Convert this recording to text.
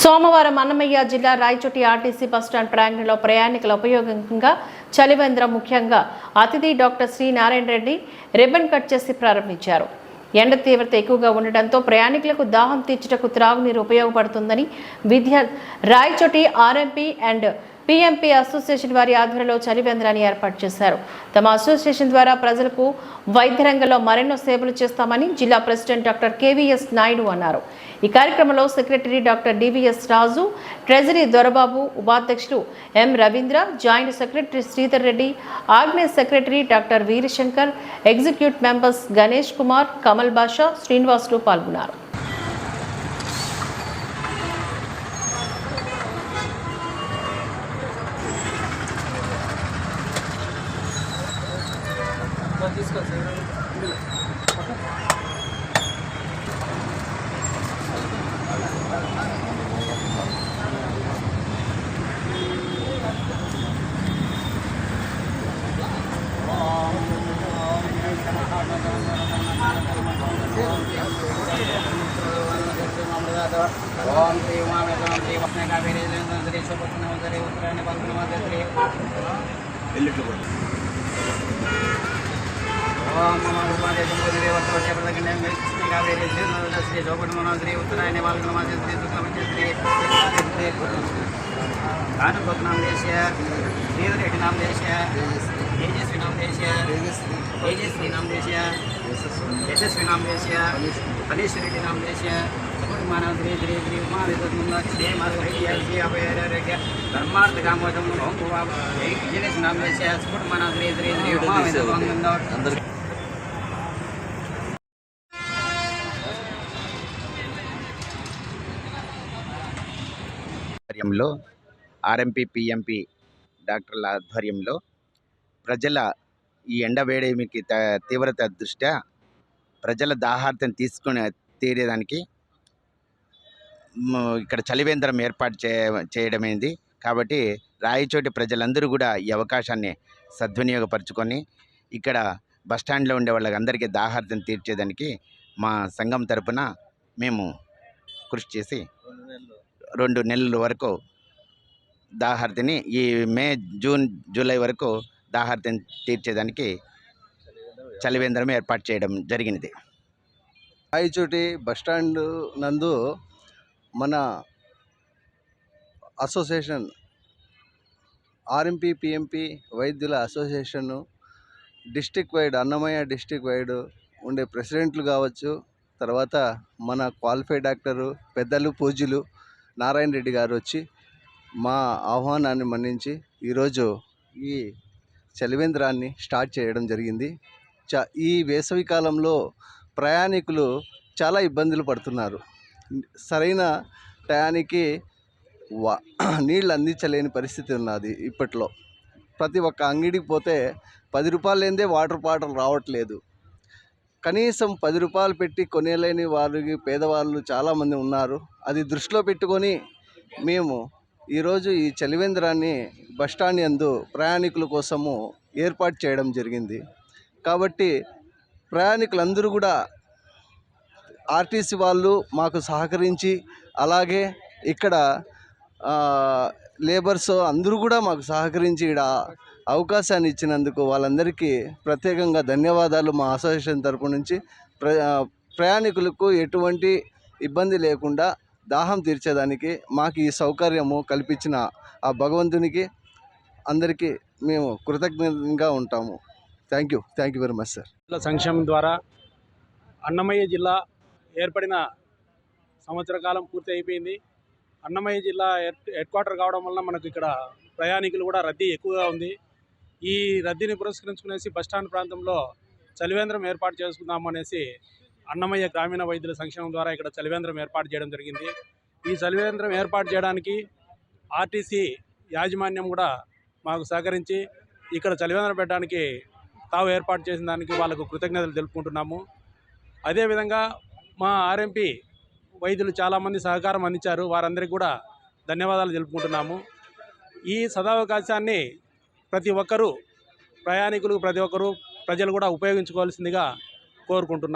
సోమవారం అన్నమయ్య జిల్లా Rayachoti RTC bus stand ప్రాంగణంలో ప్రయాణికుల ఉపయోగంగా చలివేంద్ర ముఖ్యంగా అతిథి doctor Shri Narayana Reddy ribbon cut చేసి ప్రారంభించారు. ఎండ తీవ్రత ఎక్కువగా ఉండటంతో ప్రయాణికులకు దాహం తీర్చుటకు త్రాగునీరు ఉపయోగపడుతుందని విద్యా Rayachoti RMP and PMP association వారి ఆధ్వర్యంలో చలివేంద్రాన్ని ఏర్పాటు చేశారు. తమ అసోసియేషన్ ద్వారా ప్రజలకు వైద్య రంగంలో మరెన్నో సేవలు చేస్తామని జిల్లా ప్రెసిడెంట్ డాక్టర్ కేవీఎస్ నాయుడు అన్నారు. ఈ కార్యక్రమంలో secretary doctor DVS Raju treasury Dorababu ఉపాధ్యక్షులు M Ravindra joint secretary Sridhar Reddy ఆగ్నేయ secretary doctor Veerashankar executive members Ganesh Kumar Kamal Basha Srinivasulu పాల్గొన్నారు. ఓం శ్రీ ఉమామేశ్వరం శ్రీ వస్నే కావేరీ శ్రీ సుపత్న శ్రీ ఉత్తరాయణ పద్మనాభ శ్రీ ఓం నమ ఉపాదేశం శ్రీ వర్తవశ ప్రదగణ్యం శ్రీ కావేరీ శ్రీ శ్రీ శోభన శ్రీ ఉత్తరాయణ పద్మనాభ శ్రీ శుక్లపంచ శ్రీ కానుపత్నాం దేశ్య శ్రీధరెడ్డి నామ దేశ్య తేజస్వి నామ దేశ్య తేజస్వి నామ దేశ్య యశస్వి నామ దేశ్య ఫణీశ్వరెడ్డి నామ దేశ్య సుకుమాన శ్రీ శ్రీ శ్రీ ఉమా విద్యుత్ శ్రీ మధురైయ శ్రీ అభయారోగ్య ధర్మార్థ కామోదం ఓం భువా విజయలక్ష్మి నామ దేశ్య సుకుమాన శ్రీ శ్రీ శ్రీ ఉమా ఆధ్వర్యంలో ఆర్ఎంపీ పిఎంపి డాక్టర్ల ఆధ్వర్యంలో ప్రజల ఈ ఎండవేడిమికి త- తీవ్రత దృష్ట్యా ప్రజల దాహార్తం తీసుకుని తీరేదానికి ఇక్కడ చలివేంద్రం ఏర్పాటు చే చేయడమైంది. కాబట్టి రాయచోటి ప్రజలందరూ కూడా ఈ అవకాశాన్ని సద్వినియోగపరచుకొని ఇక్కడ బస్టాండ్లో ఉండే వాళ్ళందరికీ దాహార్థం తీర్చేదానికి మా సంఘం తరపున మేము కృషి చేసి రెండు నెలల వరకు దాహార్తిని ఈ మే జూన్ జూలై వరకు దాహార్తిని తీర్చేదానికి చలివేంద్రం ఏర్పాటు చేయడం జరిగినది. రాయచోటి బస్టాండ్ నందు మన అసోసియేషన్ ఆర్ఎంపీ పిఎంపీ వైద్యుల association district wide Annamayya district wide ఉండే ప్రెసిడెంట్లు కావచ్చు తర్వాత మన క్వాలిఫైడ్ డాక్టరు పెద్దలు పూజ్యులు నారాయణ రెడ్డి గారు వచ్చి మా ఆహ్వానాన్ని మన్నించి ఈరోజు ఈ చలివేంద్రాన్ని స్టార్ట్ చేయడం జరిగింది. చ ఈ వేసవి కాలంలో ప్రయాణికులు చాలా ఇబ్బందులు పడుతున్నారు. సరైన టయానికి వా నీళ్ళు అందించలేని పరిస్థితి ఉన్నది ఇప్పట్లో. ప్రతి ఒక్క అంగడికి పోతే పది రూపాయలు లేదే వాటర్ బాటిల్ రావట్లేదు. కనీసం పది రూపాయలు పెట్టి కొనేలేని వారికి పేదవాళ్ళు చాలామంది ఉన్నారు. అది దృష్టిలో పెట్టుకొని మేము ఈరోజు ఈ చలివేంద్రాన్ని బస్టాండ్ యందు ప్రయాణికుల కోసము ఏర్పాటు చేయడం జరిగింది. కాబట్టి ప్రయాణికులందరూ కూడా ఆర్టీసీ వాళ్ళు మాకు సహకరించి అలాగే ఇక్కడ లేబర్స్ అందరూ కూడా మాకు సహకరించి ఇక్కడ అవకాశాన్ని ఇచ్చినందుకు వాళ్ళందరికీ ప్రత్యేకంగా ధన్యవాదాలు మా అసోసియేషన్ తరపు నుంచి. ప్ర ప్రయాణికులకు ఎటువంటి ఇబ్బంది లేకుండా దాహం తీర్చేదానికి మాకు ఈ సౌకర్యము కల్పించిన ఆ భగవంతునికి అందరికీ మేము కృతజ్ఞంగా ఉంటాము. Thank you thank you very much sir జిల్లా సంక్షేమం ద్వారా అన్నమయ్య జిల్లా ఏర్పడిన సంవత్సర కాలం పూర్తి అయిపోయింది అన్నమయ్య జిల్లా హెడ్ క్వార్టర్ కావడం వల్ల మనకు ఇక్కడ ప్రయాణికులు కూడా రద్దీ ఎక్కువగా ఉంది. ఈ రద్దీని పురస్కరించుకునేసి బస్టాండ్ ప్రాంతంలో చలివేంద్రం ఏర్పాటు చేసుకుందాము అనేసి అన్నమయ్య గ్రామీణ వైద్యుల సంక్షేమం ద్వారా ఇక్కడ చలివేంద్రం ఏర్పాటు చేయడం జరిగింది. ఈ చలివేంద్రం ఏర్పాటు చేయడానికి ఆర్టీసీ యాజమాన్యం కూడా మాకు సహకరించి ఇక్కడ చలివేంద్రం పెట్టడానికి తావు ఏర్పాటు చేసిన దానికి వాళ్ళకు కృతజ్ఞతలు తెలుపుకుంటున్నాము. అదేవిధంగా మా ఆర్ఎంపీ వైద్యులు చాలామంది సహకారం అందించారు. వారందరికీ కూడా ధన్యవాదాలు తెలుపుకుంటున్నాము. ఈ సదావకాశాన్ని ప్రతి ఒక్కరూ ప్రయాణికులు ప్రతి ఒక్కరూ ప్రజలు కూడా ఉపయోగించుకోవాల్సిందిగా కోరుకుంటున్నాము.